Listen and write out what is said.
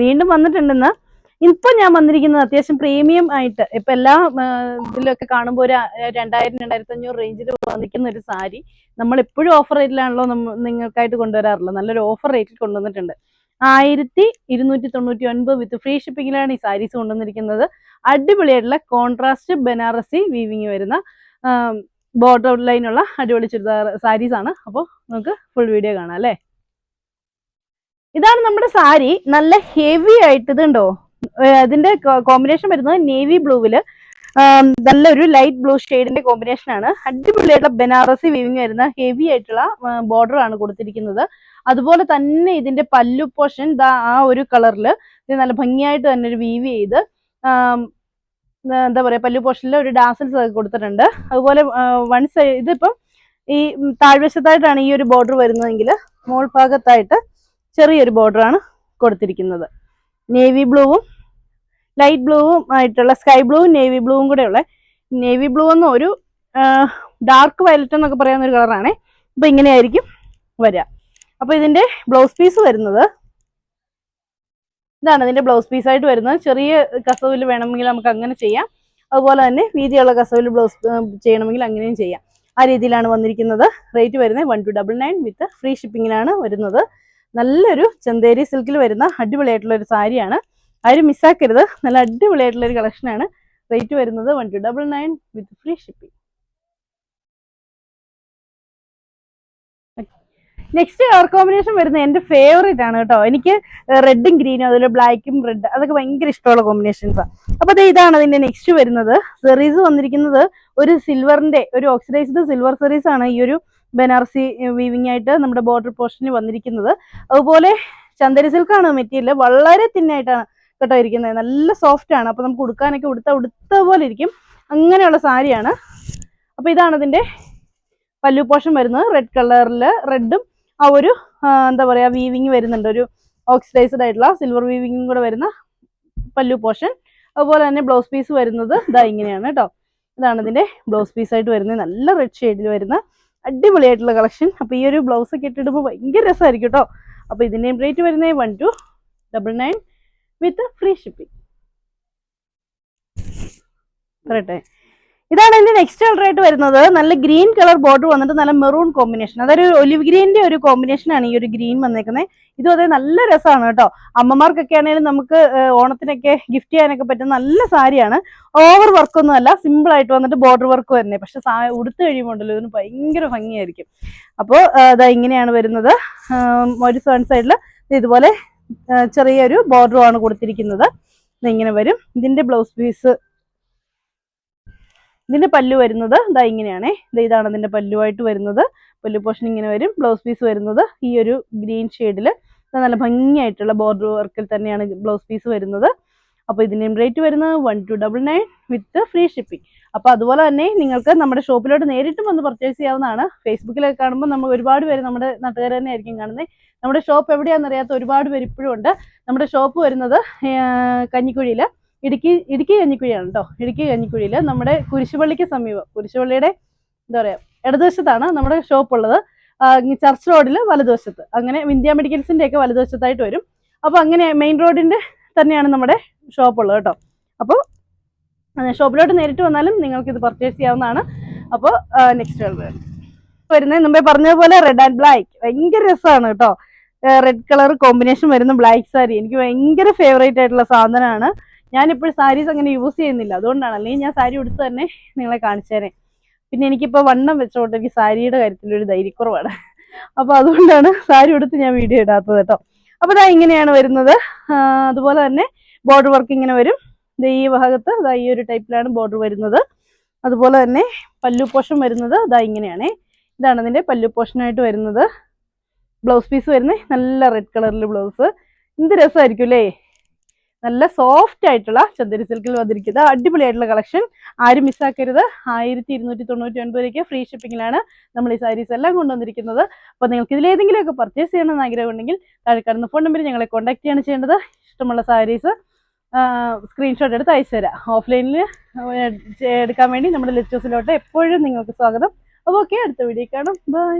വീണ്ടും വന്നിട്ടുണ്ടെന്ന് ഇപ്പൊ ഞാൻ വന്നിരിക്കുന്നത് അത്യാവശ്യം പ്രീമിയം ആയിട്ട്. ഇപ്പൊ എല്ലാ ഇതിലൊക്കെ കാണുമ്പോൾ ഒരു രണ്ടായിരം രണ്ടായിരത്തി അഞ്ഞൂറ് റേഞ്ചിൽ വന്നിരിക്കുന്ന ഒരു സാരി നമ്മൾ എപ്പോഴും ഓഫർ റേറ്റിലാണല്ലോ നിങ്ങൾക്കായിട്ട് കൊണ്ടുവരാറുള്ളത്. നല്ലൊരു ഓഫർ റേറ്റിൽ കൊണ്ടുവന്നിട്ടുണ്ട്. ആയിരത്തി ഇരുന്നൂറ്റി തൊണ്ണൂറ്റി ഒൻപത് വിത്ത് ഫ്രീ ഷിപ്പിങ്ങിലാണ് ഈ സാരീസ് കൊണ്ടുവന്നിരിക്കുന്നത്. അടിപൊളിയായിട്ടുള്ള കോൺട്രാസ്റ്റ് ബനാറസി വീവിങ് വരുന്ന ബോർഡർ ലൈനുള്ള അടിപൊളി ചുരിദാർ സാരീസ് ആണ്. അപ്പോൾ നമുക്ക് ഫുൾ വീഡിയോ കാണാം അല്ലേ? ഇതാണ് നമ്മുടെ സാരി. നല്ല ഹെവി ആയിട്ട് ഇതുണ്ടോ? അതിന്റെ കോമ്പിനേഷൻ വരുന്നത് നേവി ബ്ലൂവിൽ നല്ലൊരു ലൈറ്റ് ബ്ലൂ ഷെയ്ഡിന്റെ കോമ്പിനേഷൻ ആണ്. അടിപൊളിയായിട്ടുള്ള ബനാറസി വീവിങ് വരുന്ന ഹെവി ആയിട്ടുള്ള ബോർഡർ ആണ് കൊടുത്തിരിക്കുന്നത്. അതുപോലെ തന്നെ ഇതിന്റെ പല്ലു പോർഷൻ ആ ഒരു കളറിൽ ഇത് നല്ല ഭംഗിയായിട്ട് തന്നെ ഒരു വീവ് ചെയ്ത് എന്താ പറയാ പല്ലു പോർഷനിൽ ഒരു ഡാസൽസ് ഒക്കെ കൊടുത്തിട്ടുണ്ട്. അതുപോലെ വൺ സൈഡ് ഇതിപ്പം ഈ താഴ്വശത്തായിട്ടാണ് ഈ ഒരു ബോർഡർ വരുന്നതെങ്കിൽ മോൾ ഭാഗത്തായിട്ട് ചെറിയൊരു ബോർഡർ ആണ് കൊടുത്തിരിക്കുന്നത്. നേവി ബ്ലൂവും ലൈറ്റ് ബ്ലൂവും ആയിട്ടുള്ള സ്കൈ ബ്ലൂവും നേവി ബ്ലൂവും കൂടെ ഉള്ള നേവി ബ്ലൂ എന്ന ഒരു ഡാർക്ക് വയലറ്റ് എന്നൊക്കെ പറയാവുന്ന ഒരു കളറാണ് അപ്പൊ ഇങ്ങനെയായിരിക്കും വരിക. അപ്പൊ ഇതിന്റെ ബ്ലൗസ് പീസ് വരുന്നത്. ഇതാണ് ഇതിന്റെ ബ്ലൗസ് പീസ് ആയിട്ട് വരുന്നത്. ചെറിയ കസവിൽ വേണമെങ്കിൽ നമുക്ക് അങ്ങനെ ചെയ്യാം. അതുപോലെ തന്നെ വീതിയുള്ള കസവിൽ ബ്ലൗസ് ചെയ്യണമെങ്കിൽ അങ്ങനെയും ചെയ്യാം. ആ രീതിയിലാണ് വന്നിരിക്കുന്നത്. റേറ്റ് വരുന്നത് one two double nine with free ഷിപ്പിങ്ങിലാണ് വരുന്നത്. നല്ലൊരു ചന്തേരി സിൽക്കിൽ വരുന്ന അടിപൊളിയായിട്ടുള്ള ഒരു സാരിയാണ്. ആരും മിസ്സാക്കരുത് നല്ല അടിപൊളിയായിട്ടുള്ള ഒരു കളക്ഷനാണ് റേറ്റ് വരുന്നത് one two double nine with free shipping next colour combination വരുന്നത് എന്റെ ഫേവറേറ്റ് ആണ് കേട്ടോ. എനിക്ക് റെഡും ഗ്രീനും അതുപോലെ ബ്ലാക്കും റെഡ് അതൊക്കെ ഭയങ്കര ഇഷ്ടമുള്ള കോമ്പിനേഷൻസാണ് ആണ് അപ്പൊ ദേ ഇതാണ് അതിന്റെ നെക്സ്റ്റ് വരുന്നത്. സെറീസ് വന്നിരിക്കുന്നത് ഒരു സിൽവറിന്റെ ഒരു ഓക്സിഡൈസ്ഡ് സിൽവർ സെറീസ് ആണ് ഈ ഒരു ബനാറസി വീവിംഗ് ആയിട്ട് നമ്മുടെ ബോർഡർ പോർഷനിൽ വന്നിരിക്കുന്നത്. അതുപോലെ ചന്ദരി സിൽക്കാണ് മെറ്റീരിയൽ വളരെ തിന്നായിട്ടാണ് കേട്ടോ ഇരിക്കുന്നത്. നല്ല സോഫ്റ്റ് ആണ്. അപ്പൊ നമുക്ക് ഉടുക്കാനൊക്കെ ഉടുത്ത ഉടുത്ത പോലെ ഇരിക്കും. അങ്ങനെയുള്ള സാരിയാണ്. അപ്പൊ ഇതാണ് ഇതിന്റെ പല്ലു പോഷൻ വരുന്നത്. റെഡ് കളറിൽ റെഡും ആ ഒരു എന്താ പറയാ വീവിങ് വരുന്നുണ്ട്. ഒരു ഓക്സിഡൈസ്ഡ് ആയിട്ടുള്ള സിൽവർ വീവിങ്ങും കൂടെ വരുന്ന പല്ലു പോഷൻ അതുപോലെ തന്നെ ബ്ലൗസ് പീസ് വരുന്നത് ഇതാ ഇങ്ങനെയാണ് കേട്ടോ. ഇതാണ് ഇതിന്റെ ബ്ലൗസ് പീസ് ആയിട്ട് വരുന്നത്. നല്ല റെഡ് ഷെയ്ഡിൽ വരുന്ന അടിപൊളിയായിട്ടുള്ള കളക്ഷൻ. അപ്പോൾ ഈ ഒരു ബ്ലൗസ് ഒക്കെ ഇട്ടിടുമ്പോൾ ഭയങ്കര രസമായിരിക്കും കേട്ടോ അപ്പോൾ ഇതിന്റെ റേറ്റ് വരുന്നത് one two double nine with free shipping പറയട്ടെ? ഇതാണ് ഇതിന്റെ നെക്സ്റ്റ് കളർ ആയിട്ട് വരുന്നത്. നല്ല ഗ്രീൻ കളർ ബോർഡർ വന്നിട്ട് നല്ല മെറൂൺ കോമ്പിനേഷൻ അതൊരു ഒലിവ് ഗ്രീനിന്റെ ഒരു കോമ്പിനേഷൻ ആണ് ഈ ഒരു ഗ്രീൻ വന്നേക്കുന്നത് ഇതും അതേ നല്ല രസമാണ് കേട്ടോ. അമ്മമാർക്കൊക്കെ ആണെങ്കിലും നമുക്ക് ഓണത്തിനൊക്കെ ഗിഫ്റ്റ് ചെയ്യാനൊക്കെ പറ്റുന്ന നല്ല സാരിയാണ്. ഓവർ വർക്കൊന്നും അല്ല സിമ്പിൾ ആയിട്ട് വന്നിട്ട് ബോർഡർ വർക്ക് തന്നെ പക്ഷെ ഉടുത്ത് കഴിയുമ്പോൾ ഉണ്ടല്ലോ ഇതിന് ഭയങ്കര ഭംഗിയായിരിക്കും. അപ്പോൾ ഇതാ ഇങ്ങനെയാണ് വരുന്നത്. ഒരു സൺ സൈഡിൽ ഇതുപോലെ ചെറിയൊരു ബോർഡറുമാണ് കൊടുത്തിരിക്കുന്നത്. ഇങ്ങനെ വരും. ഇതിന്റെ ബ്ലൗസ് പീസ് ഇതിന്റെ പല്ലു വരുന്നത് ഇതാ ഇങ്ങനെയാണേ. ഇതാണ് ഇതിന്റെ പല്ലുമായിട്ട് വരുന്നത്. പല്ലു പോഷൻ ഇങ്ങനെ വരും. ബ്ലൗസ് പീസ് വരുന്നത്. ഈ ഒരു ഗ്രീൻ ഷെയ്ഡിൽ നല്ല ഭംഗിയായിട്ടുള്ള ബോർഡർ വർക്കിൽ തന്നെയാണ് ബ്ലൗസ് പീസ് വരുന്നത്. അപ്പോൾ ഇതിന്റെയും റേറ്റ് വരുന്നത് one two double nine with free shipping അപ്പോൾ അതുപോലെ തന്നെ നിങ്ങൾക്ക് നമ്മുടെ ഷോപ്പിലോട്ട് നേരിട്ടും വന്ന് പർച്ചേസ് ചെയ്യാവുന്നതാണ്. ഫേസ്ബുക്കിലൊക്കെ കാണുമ്പോൾ നമ്മൾ ഒരുപാട് പേര് നമ്മുടെ നാട്ടുകാർ തന്നെ ആയിരിക്കും കാണുന്നത് നമ്മുടെ ഷോപ്പ് എവിടെയാണെന്ന് അറിയാത്ത ഒരുപാട് പേര് ഇപ്പോഴും ഉണ്ട്. നമ്മുടെ ഷോപ്പ് വരുന്നത് കഞ്ഞിക്കുഴിയിൽ ഇടുക്കി ഇടുക്കി കഞ്ഞിക്കുഴിയാണ് കേട്ടോ ഇടുക്കി കഞ്ഞിക്കുഴിയിൽ നമ്മുടെ കുരിശുപള്ളിക്ക് സമീപം കുരിശുപള്ളിയുടെ എന്താ പറയുക ഇടതുവശത്താണ് നമ്മുടെ ഷോപ്പ് ഉള്ളത്. ചർച്ച് റോഡിൽ വലതുവശത്ത്. അങ്ങനെ വിന്ധ്യ മെഡിക്കൽസിന്റെ ഒക്കെ വലതുവശത്തായിട്ട് വരും. അപ്പോൾ അങ്ങനെ മെയിൻ റോഡിന്റെ തന്നെയാണ് നമ്മുടെ ഷോപ്പ് ഉള്ളത് കേട്ടോ അപ്പോൾ ഷോപ്പിലോട്ട് നേരിട്ട് വന്നാലും നിങ്ങൾക്ക് ഇത് പർച്ചേസ് ചെയ്യാവുന്നതാണ് അപ്പോൾ നെക്സ്റ്റ് വരുന്നത് മുമ്പേ പറഞ്ഞതുപോലെ റെഡ് ആൻഡ് ബ്ലാക്ക് ഭയങ്കര രസമാണ് കേട്ടോ റെഡ് കളർ കോമ്പിനേഷൻ വരുന്ന ബ്ലാക്ക് സാരി എനിക്ക് ഭയങ്കര ഫേവറേറ്റ് ആയിട്ടുള്ള സാധനമാണ്. ഞാനിപ്പോഴും സാരീസ് അങ്ങനെ യൂസ് ചെയ്യുന്നില്ല. അതുകൊണ്ടാണ്. അല്ലെങ്കിൽ ഞാൻ സാരി ഉടുത്ത് തന്നെ നിങ്ങളെ കാണിച്ചേനെ പിന്നെ എനിക്കിപ്പോൾ വണ്ണം വെച്ചുകൊണ്ട് എനിക്ക് സാരിയുടെ കാര്യത്തിൽ ഒരു ധൈര്യക്കുറവാണ്. അപ്പോൾ അതുകൊണ്ടാണ് സാരി ഉടുത്ത് ഞാൻ വീഡിയോ ഇടാത്തത് കേട്ടോ. അപ്പോൾ ഇതാ ഇങ്ങനെയാണ് വരുന്നത്. അതുപോലെ തന്നെ ബോർഡർ വർക്ക് ഇങ്ങനെ വരും. ഇത് ഈ ഭാഗത്ത് ഇതാ ഈ ഒരു ടൈപ്പിലാണ് ബോർഡർ വരുന്നത്. അതുപോലെ തന്നെ പല്ലു പോഷൻ വരുന്നത് ഇതാ ഇങ്ങനെയാണ്. ഇതാണ് അതിന്റെ പല്ലു പോഷനായിട്ട് വരുന്നത്. ബ്ലൗസ് പീസ് വരുന്നത് നല്ല റെഡ് കളറിൽ ബ്ലൗസ് എന്ത് രസമായിരിക്കും അല്ലേ? നല്ല സോഫ്റ്റ് ആയിട്ടുള്ള ചന്ദരി സിൽക്കിൽ വന്നിരിക്കുന്നത് അടിപൊളിയായിട്ടുള്ള കളക്ഷൻ ആരും മിസ്സാക്കരുത് ആയിരത്തി ഇരുന്നൂറ്റി തൊണ്ണൂറ്റി ഒൻപതിലേക്ക് ഫ്രീ ഷിപ്പിങ്ങിലാണ് നമ്മൾ ഈ സാരീസ് എല്ലാം കൊണ്ടുവന്നിരിക്കുന്നത്. അപ്പോൾ നിങ്ങൾക്ക് ഇതിലേതെങ്കിലുമൊക്കെ പർച്ചേസ് ചെയ്യണമെന്ന് ആഗ്രഹമുണ്ടെങ്കിൽ താഴെ കാണുന്ന ഫോൺ നമ്പർ ഞങ്ങളെ കോൺടാക്ട് ചെയ്യാണ് ചെയ്യേണ്ടത്. ഇഷ്ടമുള്ള സാരീസ് സ്ക്രീൻഷോട്ട് എടുത്ത് അയച്ചു തരാം. ഓഫ്ലൈനിൽ എടുക്കാൻ വേണ്ടി നമ്മുടെ ലെക്ചേഴ്സിലോട്ട് എപ്പോഴും നിങ്ങൾക്ക് സ്വാഗതം. അപ്പോൾ ഓക്കെ അടുത്ത വീഡിയോ കാണാം. ബൈ